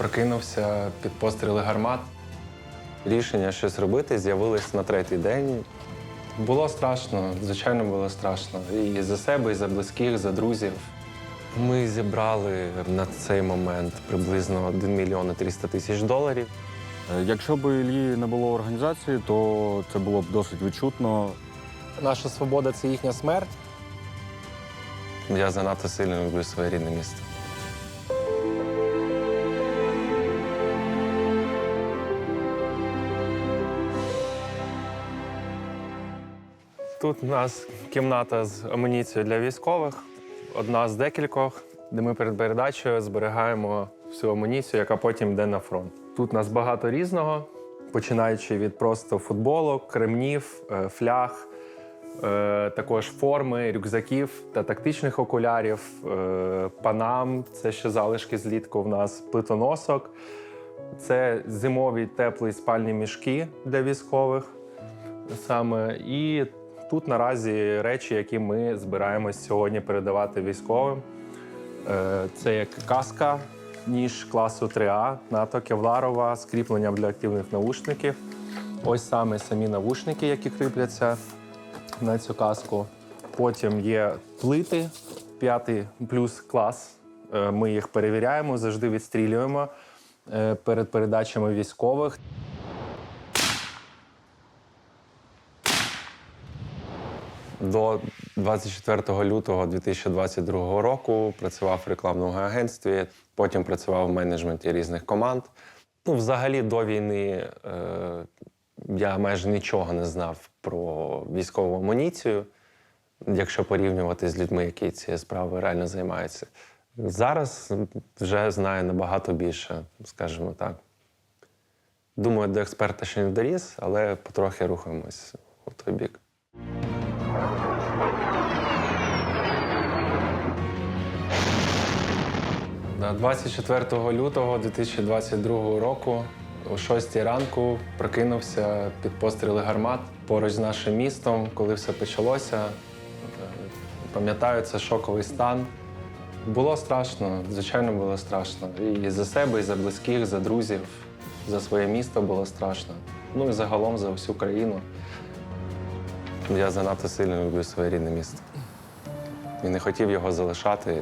прокинувся під постріли гармат. Рішення щось робити з'явилось на третій день. Було страшно, звичайно, було страшно. І за себе, і за близьких, і за друзів. Ми зібрали на цей момент приблизно 1 мільйон і 300 тисяч доларів. Е, Якщо б Іллі не було організації, то це було б досить відчутно. Наша свобода це їхня смерть. Я занадто сильно люблю своє рідне місто. Тут у нас кімната з амуніцією для військових, одна з декількох, де ми перед передачею зберігаємо всю амуніцію, яка потім йде на фронт. Тут у нас багато різного, починаючи від просто футболок, кремнів, е, фляг, е, також форми, рюкзаків та тактичних окулярів, е, панам, це ще залишки злітку в нас, плитоносок. Це зимові теплі спальні мішки для військових саме. І тут наразі речі, які ми збираємось сьогодні передавати військовим. Е, Це як каска, ніж класу 3А, НАТО кевларова, з для активних наушників. Ось саме самі навушники, які кріпляться на цю каску. Потім є плити, п'ятий плюс клас. Е, Ми їх перевіряємо, завжди відстрілюємо е, перед передачами військових. До 24 лютого 2022 року працював в рекламному агентстві, потім працював в менеджменті різних команд. Ну, взагалі, до війни е, я майже нічого не знав про військову амуніцію, якщо порівнювати з людьми, які цією справою реально займаються. Зараз вже знаю набагато більше, скажімо так. Думаю, до експерта ще не доріс, але потрохи рухаємось у той бік. Да, 24 лютого 2022 року о 6 ранку прокинувся під постріли гармат поруч з нашим містом, коли все почалося. Е, Пам'ятаю, це шоковий стан. Було страшно, звичайно, було страшно. І за себе, і за близьких, за друзів, за своє місто було страшно. Ну і загалом за всю країну. Я занадто сильно люблю своє рідне місто. І не хотів його залишати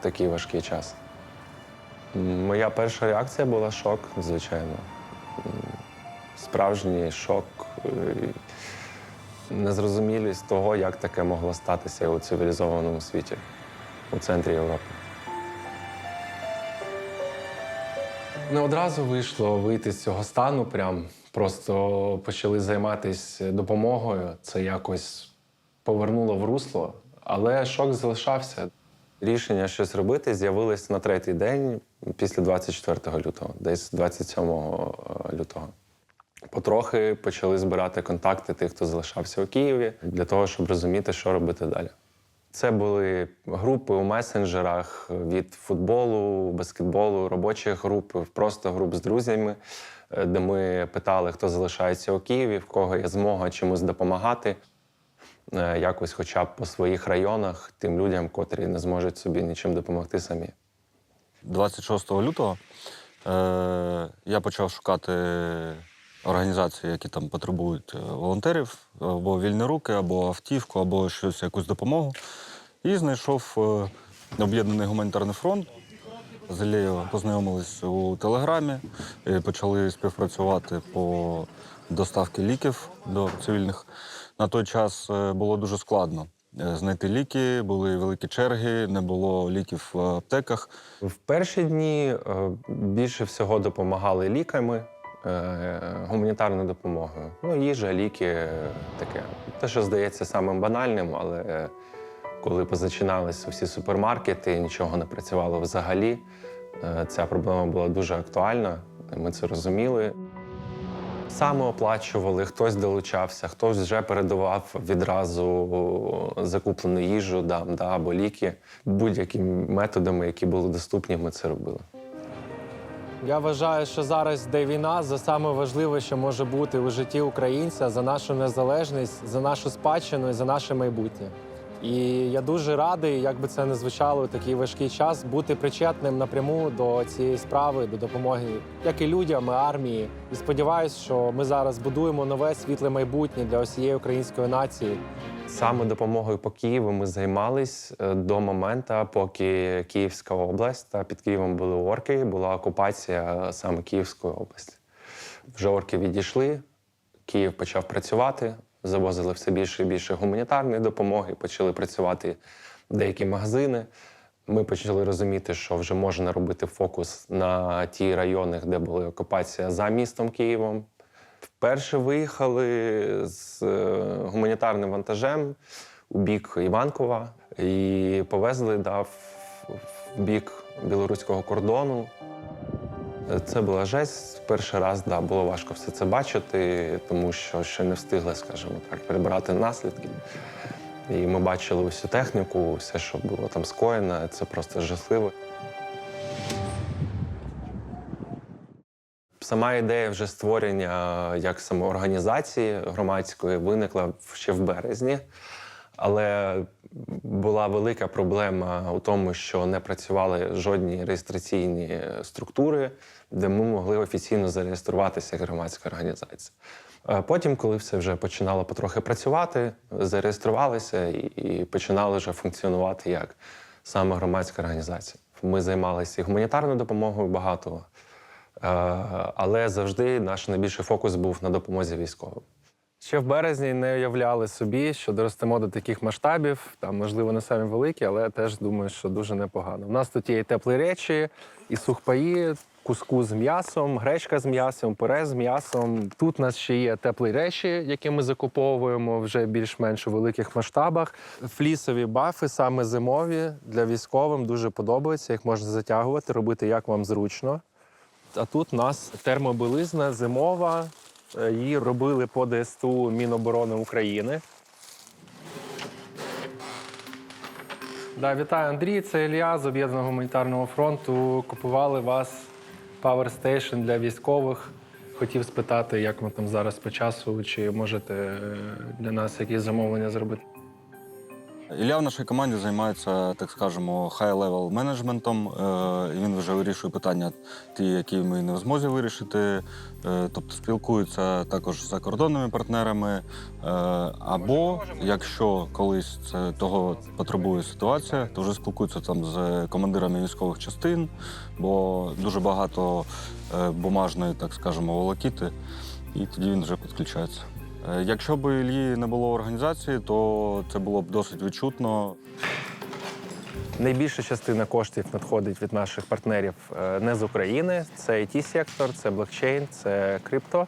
в такий важкий час. Моя перша реакція була шок, звичайно. Справжній шок, е, незрозумілість того, як таке могло статися у цивілізованому світі у центрі Європи. Не одразу вийшло вийти з цього стану, прям просто почали займатися допомогою. Це якось повернуло в русло, але шок залишався. Рішення щось робити з'явилось на третій день після 24 лютого, десь 27 лютого. Потрохи почали збирати контакти тих, хто залишався у Києві, для того, щоб розуміти, що робити далі. Це були групи у месенджерах від футболу, баскетболу, робочих груп, просто груп з друзями, е, де ми питали, хто залишається у Києві, в кого є змога чимось допомагати, е, якось, хоча б по своїх районах, тим людям, котрі не зможуть собі нічим допомогти самі. 26 лютого е, я почав шукати організації, які там потребують е, волонтерів, або вільні руки, або автівку, або щось, якусь допомогу. І знайшов е, об'єднаний гуманітарний фронт. З Іллею познайомились у Телеграмі, і почали співпрацювати по доставці ліків до цивільних. На той час е, було дуже складно е, знайти ліки, були великі черги, не було ліків в аптеках. В перші дні е, більше всього допомагали ліками, гуманітарною допомогою. Ну, їжа, ліки, таке. Те, що здається самим банальним, але коли позачиналися всі супермаркети, нічого не працювало взагалі. е, Ця проблема була дуже актуальна. Ми це розуміли. Саме оплачували, хтось долучався, хтось вже передавав відразу закуплену їжу да, да, або ліки. Будь-якими методами, які були доступні, ми це робили. Я вважаю, що зараз, де війна, за саме важливе, що може бути у житті українця, за нашу незалежність, за нашу спадщину і за наше майбутнє. І я дуже радий, як би це не звучало у такий важкий час, бути причетним напряму до цієї справи, до допомоги, як і людям, і армії. І сподіваюся, що ми зараз будуємо нове світле майбутнє для усієї української нації. Саме допомогою по Києву ми займались е, до моменту, поки Київська область та під Києвом були орки, була окупація е, саме Київської області. Вже орки відійшли, Київ почав працювати, завозили все більше і більше гуманітарної допомоги, почали працювати деякі магазини. Ми почали розуміти, що вже можна робити фокус на ті райони, де була окупація за містом Києвом. Вперше виїхали з е, гуманітарним вантажем у бік Іванкова і повезли да, в, в бік білоруського кордону. Це була жесть. Перший раз да, було важко все це бачити, тому що ще не встигли, скажімо так, перебирати наслідки. І ми бачили усю техніку, все, що було там скоєно, це просто жахливо. Сама ідея вже створення як самоорганізації громадської виникла ще в березні. Але була велика проблема у тому, що не працювали жодні реєстраційні структури, де ми могли офіційно зареєструватися як громадська організація. Е, Потім, коли все вже починало потрохи працювати, зареєструвалися і, починали вже функціонувати як саме громадська організація. Ми займалися і гуманітарною допомогою багато, е, але завжди наш найбільший фокус був на допомозі військовим. Ще в березні не уявляли собі, що доростемо до таких масштабів. Там, можливо, не самі великі, але теж думаю, що дуже непогано. У нас тут є і теплі речі, і сухпаї, кускус з м'ясом, гречка з м'ясом, пюре з м'ясом. Тут у нас ще є теплі речі, які ми закуповуємо вже більш-менш у великих масштабах. Флісові бафи, саме зимові для військовим, дуже подобаються. Їх можна затягувати, робити як вам зручно. А тут у нас термобилизна зимова. Е, Її робили по ДСТУ Міноборони України. Да, вітаю, Андрій. Це Ілля з Об'єднаного гуманітарного фронту. Купували вас Power Station для військових. Хотів спитати, як ми там зараз по часу, чи можете е, для нас якісь замовлення зробити. Ілля в нашій команді займається, так скажемо, хай-левел менеджментом. Е, Він вже вирішує питання, ті, які ми не в змозі вирішити. Е, Тобто спілкується також з закордонними партнерами. Е, Або якщо колись це того потребує ситуація, то вже спілкується там з командирами військових частин, бо дуже багато бумажної, так скажемо, волокіти, і тоді він вже підключається. Е, Якщо б Іллі не було організації, то це було б досить відчутно. Найбільша частина коштів надходить від наших партнерів е, не з України. Це it сектор це блокчейн, це крипто.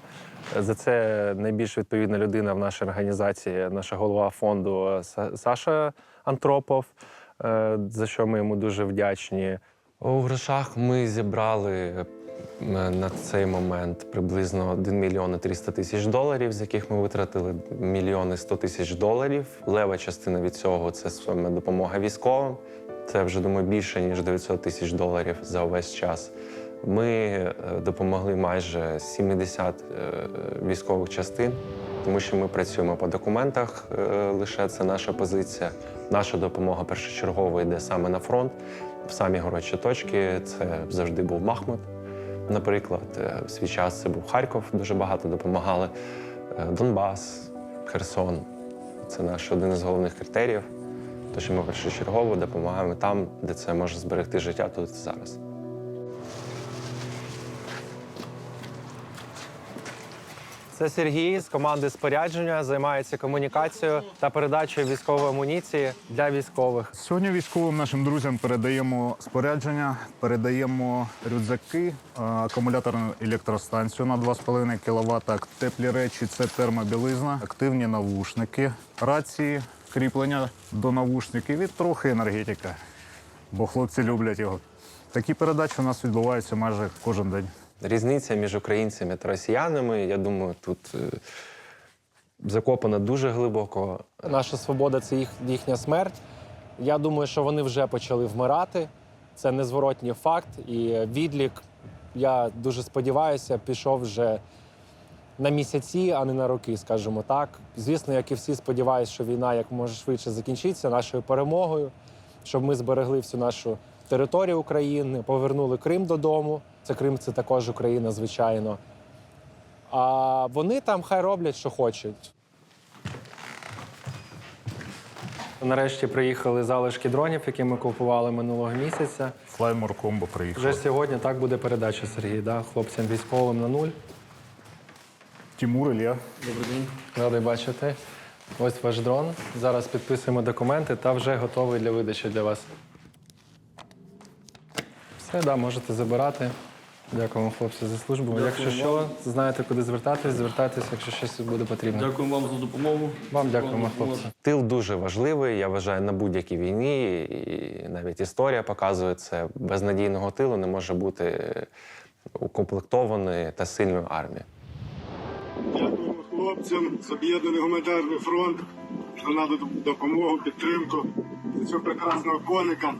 За це найбільш відповідна людина в нашій організації, наша голова фонду Саша Антропов, е, за що ми йому дуже вдячні. У грошах ми зібрали на цей момент приблизно 1 мільйон 300 тисяч доларів, з яких ми витратили мільйони 100 тисяч доларів. Лева частина від цього це саме допомога військовим. Це вже думаю більше ніж 900 тисяч доларів за увесь час. Ми е, допомогли майже 70 е, військових частин, тому що ми працюємо по документах. е, Лише це наша позиція. Наша допомога першочергово йде саме на фронт. В самі горячі точки це завжди був Махмут. Наприклад, е, в свій час це був Харків, дуже багато допомагали. Е, Донбас, Херсон це наш один із головних критеріїв. Тому що ми першочергово допомагаємо там, де це може зберегти життя тут зараз. Це Сергій з команди спорядження займається комунікацією та передачею військової амуніції для військових. Сьогодні військовим нашим друзям передаємо спорядження, передаємо рюкзаки, е, акумуляторну електростанцію на 2,5 кВт, теплі речі це термобілизна, активні навушники, рації, кріплення до навушників і трохи енергетика, бо хлопці люблять його. Такі передачі у нас відбуваються майже кожен день. Різниця між українцями та росіянами, я думаю, тут е, закопана дуже глибоко. Наша свобода це їх, їхня смерть. Я думаю, що вони вже почали вмирати. Це незворотній факт. І відлік, я дуже сподіваюся, пішов вже на місяці, а не на роки, скажімо так. Звісно, як і всі сподіваюся, що війна як може швидше закінчиться нашою перемогою, щоб ми зберегли всю нашу територію України, повернули Крим додому. Це Крим, це також Україна, звичайно. А вони там хай роблять, що хочуть. Нарешті приїхали залишки дронів, які ми купували минулого місяця. Флаймор комбо приїхав. Вже сьогодні так буде передача Сергій, да? хлопцям військовим на нуль. Тимур Ілля. Добрий день. Радий бачити. Ось ваш дрон. Зараз підписуємо документи та вже готовий для видачі для вас. Все, да, можете забирати. Дякуємо, хлопці, за службу. якщо що, знаєте, куди звертатись, звертайтесь, якщо щось буде потрібно. Дякую вам за допомогу. Вам дякуємо, хлопці. Тил дуже важливий, я вважаю, на будь-якій війні, і навіть історія показує це. Без надійного тилу не може бути укомплектованої та сильної армії. Дякуємо хлопцям з об'єднаний гуманітарний фронт за надану допомогу, підтримку цього прекрасного коника.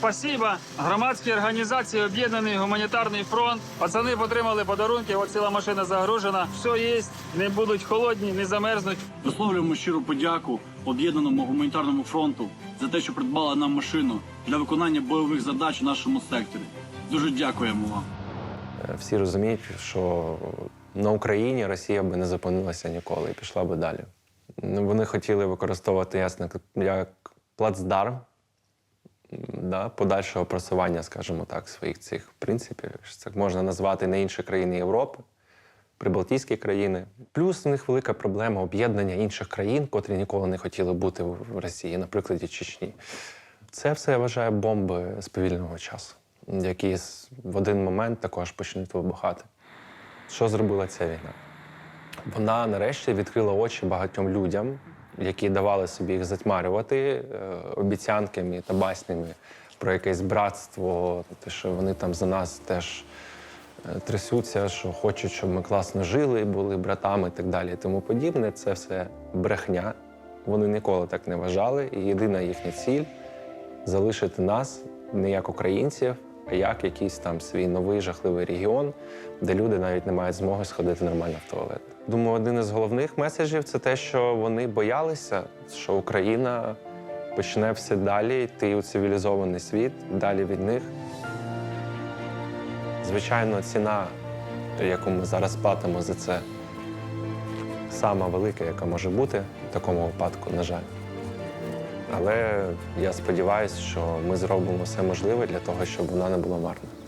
Спасибо. Громадській організації Об'єднаний гуманітарний фронт. Пацани отримали подарунки, от ціла машина загружена. Все є, не будуть холодні, не замерзнуть. Висловлюємо щиру подяку об'єднаному гуманітарному фронту за те, що придбали нам машину для виконання бойових задач у нашому секторі. Дуже дякуємо вам. Е, Всі розуміють, що на Україні Росія би не зупинилася ніколи і пішла би далі. Вони хотіли використовувати ясно як плацдарм да, подальшого просування, скажімо так, своїх цих принципів. Це можна назвати на інші країни Європи, прибалтійські країни. Плюс у них велика проблема об'єднання інших країн, котрі ніколи не хотіли бути в Росії, наприклад, Чечні. Це все я вважаю бомби сповільного часу, які в один момент також почнуть вибухати. Що зробила ця війна? Вона нарешті відкрила очі багатьом людям, які давали собі їх затьмарювати е, обіцянками та баснями про якесь братство, те, що вони там за нас теж е, трясуться, що хочуть, щоб ми класно жили, були братами і так далі. І тому подібне. Це все брехня. Вони ніколи так не вважали. І єдина їхня ціль залишити нас не як українців, як якийсь там свій новий жахливий регіон, де люди навіть не мають змоги сходити нормально в туалет. Думаю, один із головних меседжів це те, що вони боялися, що Україна почне все далі йти у цивілізований світ, далі від них. Звичайно, ціна, яку ми зараз платимо за це, сама велика, яка може бути в такому випадку, на жаль. Але я сподіваюся, що ми зробимо все можливе для того, щоб вона не була марна.